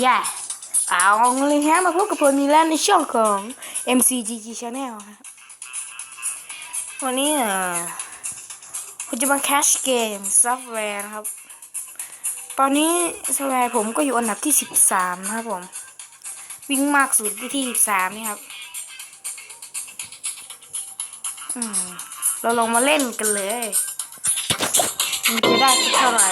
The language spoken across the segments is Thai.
แย่เอาเลยฮะมาพบกับผมมีแล้วในช่องของ MCGG Channel วันนี้เอ่อผมจะมาแคชเกมซอฟต์แวร์นะครับ ตอนนี้ซอฟต์แวร์ผมก็อยู่อันดับที่ 13 นะครับผม วิ่งมากสุดที่ที่13 นี่ครับเราลองมาเล่นกันเลย มันจะได้เท่าไหร่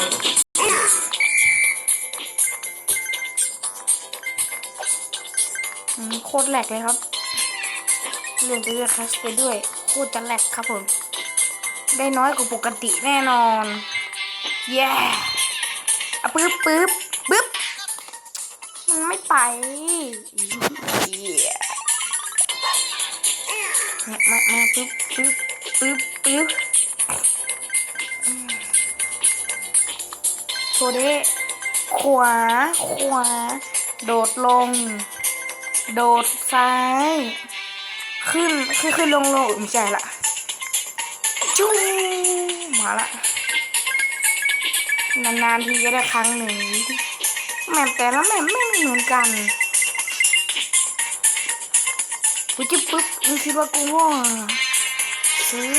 โคตรแหลกเลยครับเรื่องจะเลือคัสไปด้วยโคตรจะแหลกครับผม ได้น้อยกว่าปกติแน่นอนแย่อะปึ๊บปึ๊บปึ๊บมันไม่ไปเหี้มามามาปึ๊บปึ๊บปึ๊บปึ๊บโชเดขวา ขวา โดดลง โดดซ้าย ขึ้นขึ้นขึ้นลงลงไม่ใช่ละจุ้งมาละนานๆทีจะได้ครั้งหนึ่งแมปแต่ละแมปไม่เหมือนกันกูจะปุ๊บมึงคิดว่ากูง่ซื้อ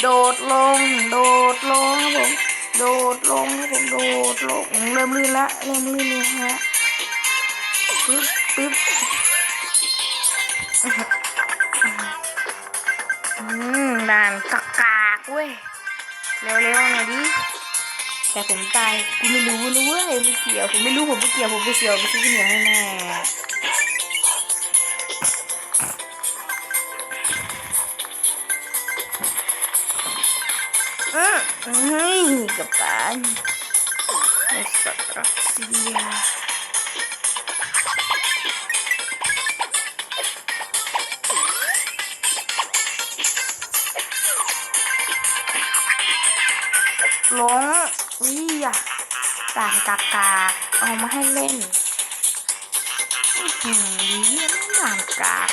โดดลง โดดลงครับผม โดดลงครับผม โดดลง เริ่มลื่นละเริ่มลื่นเลยฮะ แต่ผมตายกูไม่รู้นะเว้ยไม่เกี่ยวผมไม่รู้ผมไม่เกี่ยวผมไปเสียวไปซื้อเหนียวให้แน่อืมเฮ้ยกับตานไอ้สัตว์รัสเซียหลง อะต่างกากาเอามาให้เล่นอื้อหือเยี่ยมต่างกาก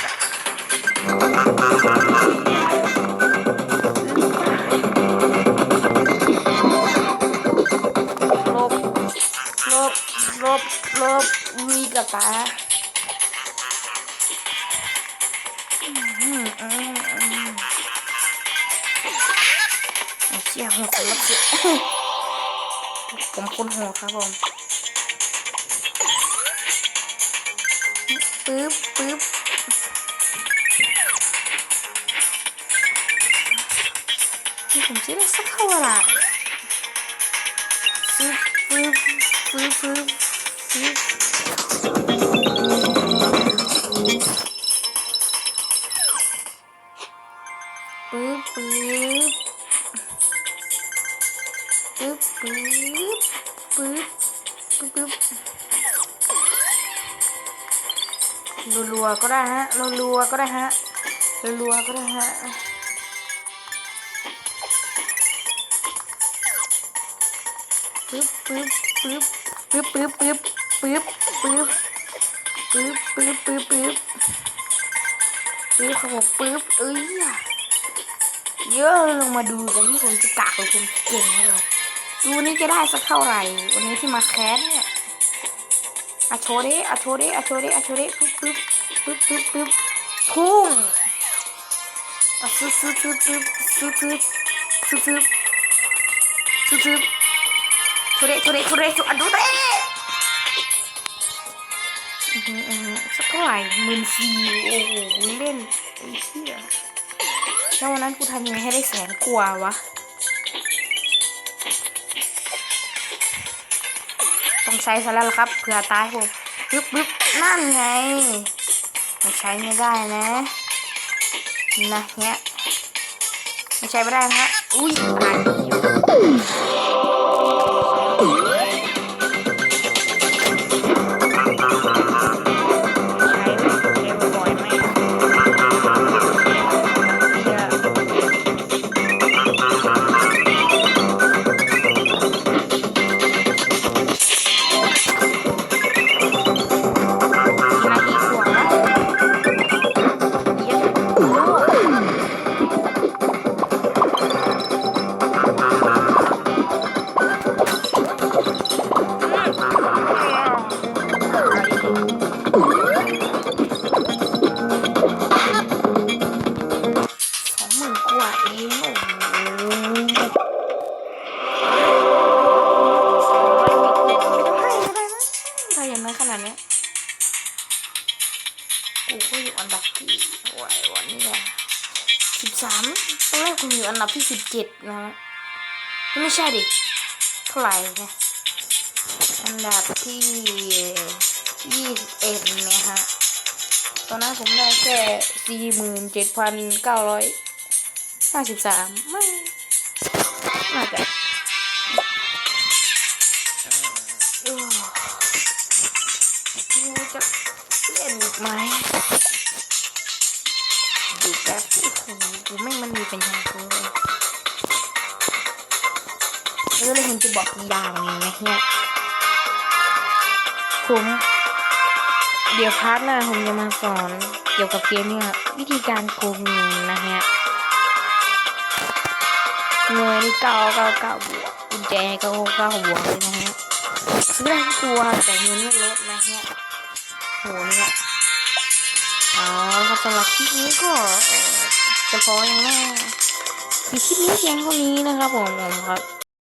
ลบ ลบ ลบ ลบวีกับตาอืมอืมอืมเชี่ยหัวสำหรับเสีย ผมคุณหัวครับผมปึ๊บปึ๊บนี่ผมจะได้สักเท่าไหร่ปึ๊บปึ๊บปึ๊บปึ๊บปึ๊บ รัวๆก็ได้ฮะรัวๆก็ได้ฮะรัวๆก็ได้ฮะปึ๊บปึ๊บปึ๊บปึ๊บปึ๊บปึ๊บปึ๊บปึ๊บปึ๊บปึ๊บปึ๊บปึ๊บปึ๊บเขาบอกปึ๊บเอ้ยเยอะลงมาดูกันที่ผมจะกากหรือผมเก่งนะครับดูนี่จะได้สักเท่าไหร่ วันนี้ที่มาแคสเนี่ย อะโชว์ดิอะโชว์ดิอะโชว์ดิอะโชว์ดิปึ๊บปึ๊บปึ๊บปึ๊บปึ๊บพุ่งอะซึบซึบซึบซึบซึบซึบซึบซึบซึบซึบโชว์ดิโชว์ดิโชว์ดิโชว์อะดูดิสักเท่าไหร่หมื่นสี่โอ้โหเล่นไอ้เหี้ยแล้ววันนั้นกูทำยังไงให้ได้แสนกว่าวะ ต้องใช้ซะแล้วล่ะครับเผื่อตายผมปึ๊บปึ๊บนั่นไงมันใช้ไม่ได้นะนะเนี้ยไม่ใช้ไม่ได้นะฮะอุ้ยตาย อยู่อันดับที่สิบเจ็ดนะฮะไม่ใช่ดิเท่าไหร่นะอันดับที่ยี่สิบเอ็ดเนี่ยฮะตอนนั้นผมได้แค่สี่หมื่นเจ็ดพันเก้าร้อยห้าสิบสามไม่น่าจะเออเราจะเล่นอีกไหมดูแป๊บโอ้โหกูไม่งมันมีเป็นยา เลยแล้วเลยผมจะบอกอย่างนึงนะเนี่ยผมเดี๋ยวพาร์ทหน้าผมจะมาสอนเกี่ยวกับเกมเนี่ยวิธีการโกงเงินนะฮะเงินเก้าเก้าเก้าบวกกุญแจเก้าเก้าบวกเลยนะฮะซื้อได้ทุกตัวแต่เงินไม่ลดนะฮะโหเนี่ยเอาครับสำหรับคลิปนี้ก็จะพออย่างแรกมีคลิปนี้เพียงเท่านี้นะครับผมผมครับ